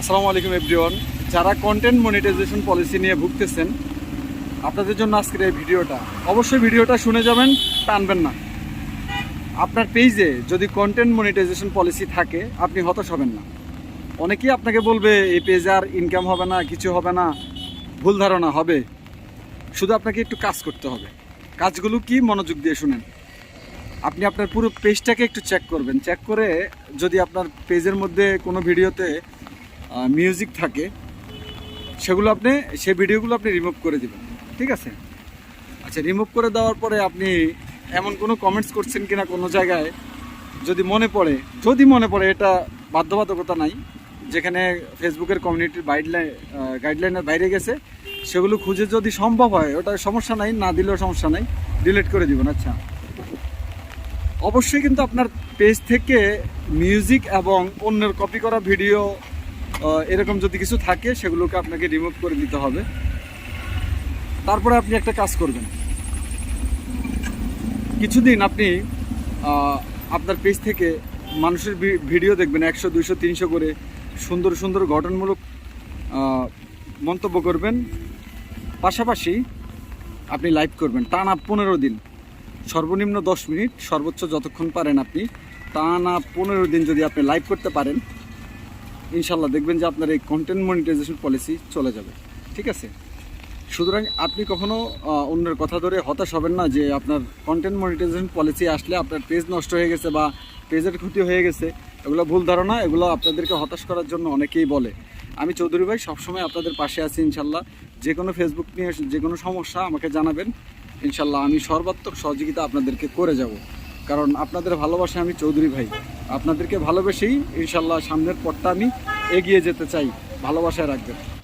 আসসালামু আলাইকুম এভরিওয়ান। যারা কন্টেন্ট মনিটাইজেশন পলিসি নিয়ে ভুগতেছেন, আপনাদের জন্য আজকের এই ভিডিওটা, অবশ্যই ভিডিওটা শুনে যাবেন, টানবেন না। আপনার পেজে যদি কন্টেন্ট মনিটাইজেশন পলিসি থাকে, আপনি হতাশ হবেন না। অনেকেই আপনাকে বলবে, এই পেজে আর ইনকাম হবে না, কিছু হবে না, ভুল ধারণা হবে। শুধু আপনাকে একটু কাজ করতে হবে। কাজগুলো কি, মনোযোগ দিয়ে শুনেন। আপনি আপনার পুরো পেজটাকে একটু চেক করবেন। চেক করে যদি আপনার পেজের মধ্যে কোনো ভিডিওতে মিউজিক থাকে, সেগুলো আপনি, সেই ভিডিওগুলো আপনি রিমুভ করে দেবেন, ঠিক আছে? আচ্ছা রিমুভ করে দেওয়ার পরে আপনি এমন কোনো কমেন্টস করছেন কিনা কোনো জায়গায়, যদি মনে পড়ে, যদি মনে পড়ে, এটা বাধ্যবাধকতা নাই, যেখানে ফেসবুকের কমিউনিটির গাইডলাইন গাইডলাইনের বাইরে গেছে, সেগুলো খুঁজে যদি সম্ভব হয়, ওটা সমস্যা নাই, না দিলেও সমস্যা নাই ডিলিট করে দিবেন আচ্ছা। অবশ্যই কিন্তু আপনার পেজ থেকে মিউজিক এবং অন্যের কপি করা ভিডিও এরকম যদি কিছু থাকে, সেগুলোকে আপনাকে রিমুভ করে দিতে হবে। তারপরে আপনি একটা কাজ করবেন। কিছুদিন আপনি আপনার পেজ থেকে মানুষের ভিডিও দেখবেন, একশো, দুইশো, তিনশো করে সুন্দর সুন্দর গঠনমূলক মন্তব্য করবেন। পাশাপাশি আপনি লাইভ করবেন। টানা পনেরো দিন। সর্বনিম্ন দশ মিনিট, সর্বোচ্চ যতক্ষণ পারেন আপনি। টানা পনেরো দিন যদি আপনি লাইভ করতে পারেন ইনশাল্লাহ দেখবেন যে আপনার এই কন্টেন্ট মনিটাইজেশন পলিসি চলে যাবে। ঠিক আছে? সুতরাং আপনি কখনো অন্যের কথা ধরে হতাশ হবেন না যে আপনার কন্টেন্ট মনিটাইজেশন পলিসি আসলে আপনার পেজ নষ্ট হয়ে গেছে বা পেজের ক্ষতি হয়ে গেছে। এগুলো ভুল ধারণা, এগুলো আপনাদেরকে হতাশ করার জন্য অনেকেই বলে। আমি চৌধুরী ভাই সবসময় আপনাদের পাশে আছি ইনশাল্লাহ যে কোনো ফেসবুক নিয়ে যে কোনো সমস্যা আমাকে জানাবেন। ইনশাল্লাহ আমি সর্বাত্মক সহযোগিতা আপনাদেরকে করে যাব। কারণ আপনাদের ভালোবাসা আমি চৌধুরী ভাই। আপনাদেরকে ভালোবেসেই ইনশাল্লাহ সামনের পথটা আমি এগিয়ে যেতে চাই। ভালোবাসায় রাখবেন।